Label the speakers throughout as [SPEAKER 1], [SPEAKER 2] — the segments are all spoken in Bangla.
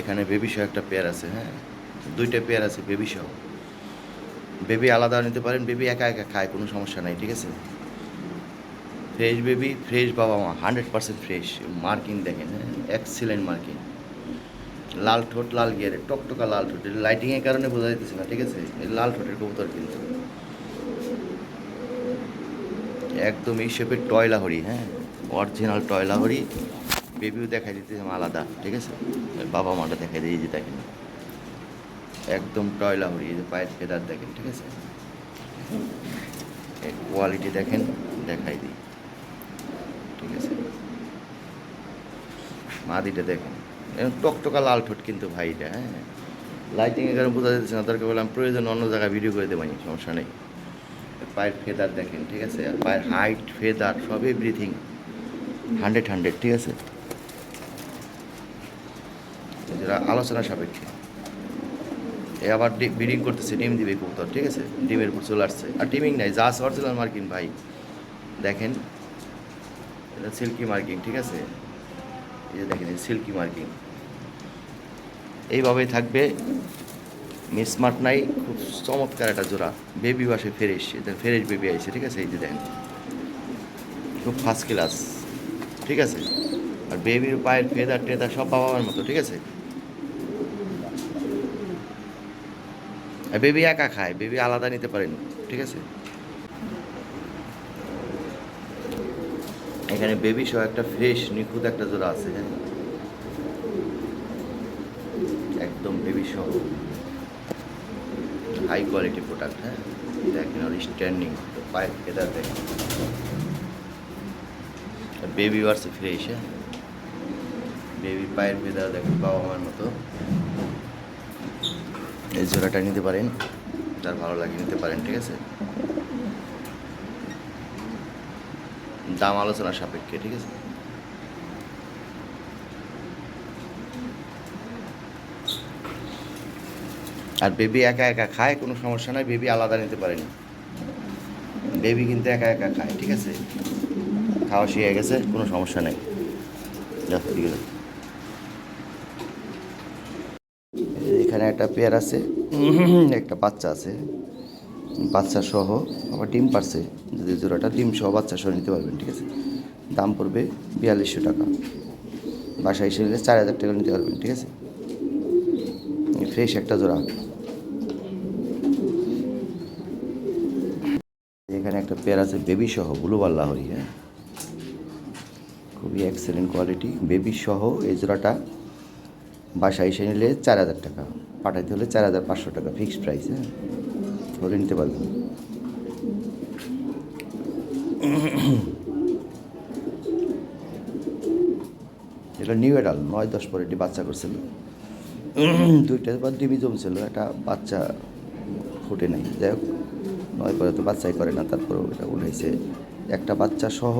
[SPEAKER 1] এখানে বেবি সহ একটা পেয়ার আছে হ্যাঁ? দুইটা পেয়ার আছে বেবি সহ বেবি আলাদা নিতে পারেন বেবি একা একা খায়, কোনো সমস্যা নাই, ঠিক আছে? ফ্রেশ বেবি ফ্রেশ বাবা মা হান্ড্রেড পার্সেন্ট ফ্রেশ মার্কিং দেখেন হ্যাঁ? এক্সিলেন্ট মার্কিং লাল ঠোঁট, লাল গিয়ারে টকটকা লাল ঠোঁট। লাইটিংয়ের কারণে বোঝা যাইতেছে না, ঠিক আছে? লাল ঠোঁটের কবুতর কিন্তু। একদম এই শেপের টয়লা হরি হ্যাঁ? অরিজিনাল টয়লা হরি বেবিও দেখাই দিতেছে আলাদা, ঠিক আছে? বাবা মাটা দেখাই দিয়ে যে দেখেন। একদম টয়লা হরি এই যে পায়ের ফেদার দেখেন, ঠিক আছে? কোয়ালিটি দেখেন, দেখাই দিই, ঠিক আছে? মাদিটা দেখেন। টকটকা লাল ঠোঁট কিন্তু ভাইটা হ্যাঁ? লাইটিংয়ের কারণে বোঝা যাচ্ছে না, দরকার বললাম প্রয়োজন অন্য জায়গায় ভিডিও করে দেবানি সমস্যা নেই। পায়ের ফেদার দেখেন, ঠিক আছে? আর পায়ের হাইট ফেদার সব এভরিথিং হান্ড্রেড হান্ড্রেড ঠিক আছে? আলোচনা সাপেক্ষে। এ আবার ব্রিডিং করতেছে, ডিম দিবে কবুতর, ঠিক আছে? ডিমের উপর চলে আসছে। আর ডিমিং নাই, যা অরিজিনাল মার্কিং ভাই। দেখেন, এটা সিল্কি মার্কিং, ঠিক আছে? এই যে দেখেন সিল্কি মার্কিং। এইভাবেই থাকবে। মিসমার্ট নাই, খুব চমৎকার একটা জোড়া। বেবি বাসে ফ্রেশ, এটা ফ্রেশ বেবি আইছে, ঠিক আছে? এই যে দেখেন। খুব ফার্স্ট ক্লাস ঠিক আছে? আর বেবির পায়ের ফেদার টেদার সব বাবা মার মতো, ঠিক আছে? বেবি একা খায়, বেবি আলাদা নিতে পারেন, ঠিক আছে? এখানে বেবি সহ একটা ফ্রেশ, নিখুঁত একটা জোড়া আছে হ্যাঁ? একদম বেবি সহ। হাই কোয়ালিটি প্রোডাক্ট হ্যাঁ? দেখেন, আর স্ট্যান্ডিং পায়ের ফেদার দেখেন। বেবি ওয়ার্স ফ্রেশ হ্যাঁ? বেবি পায়ের ফেদার দেখেন বাবা মার মতো। এই জোড়াটা নিতে পারেন। যার ভালো লাগে নিতে পারেন ঠিক আছে? দাম আলোচনা সাপেক্ষে ঠিক আছে? আর বেবি একা একা খায় কোনো সমস্যা নাই বেবি আলাদা নিতে পারেন। বেবি কিন্তু একা একা খায় ঠিক আছে? খাওয়া শিখে গেছে কোনো সমস্যা নেই। যাও, এদিকে যাও। এখানে একটা পেয়ার আছে। একটা বাচ্চা আছে। বাচ্চা সহ আবার ডিম পারছে। যদি জোড়াটা ডিম সহ বাচ্চা সহ নিতে পারবেন, ঠিক আছে? দাম পড়বে বিয়াল্লিশশো টাকা। বাসায় এসে নিলে চার হাজার টাকা নিতে পারবেন, ঠিক আছে? ফ্রেশ একটা জোড়া। এখানে একটা পেয়ার আছে বেবি সহ, ব্লু বাল্লাহরি হ্যাঁ? খুবই এক্সেলেন্ট কোয়ালিটি বেবি সহ এই জোড়াটা। বাসায় এসে নিলে চার হাজার টাকা, পাঠাইতে হলে চার হাজার পাঁচশো টাকা ফিক্সড প্রাইস হ্যাঁ? ধরে নিতে পারবেন। এটা নিউ এডাল নয় দশ পরে একটি বাচ্চা করছিল। দুইটা বা ডিবি জমছিল, একটা বাচ্চা ফুটে নাই। যাই হোক, নয় পরে তো বাচ্চাই করে না তারপরে এটা উঠাইছে। একটা বাচ্চা সহ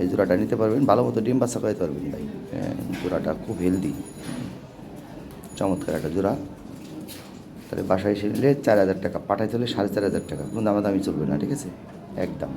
[SPEAKER 1] এই জোড়াটা নিতে পারবেন ভালো মতো ডিম বাচ্চা খাইতে পারবেন ভাই। হ্যাঁ, জোড়াটা খুব হেলদি চমৎকার একটা জোড়া। তাহলে বাসায় এসে নিলে চার হাজার টাকা পাঠাইতে হলে সাড়ে চার হাজার টাকা। কোনো দামাদামি চলবে না ঠিক আছে? একদম।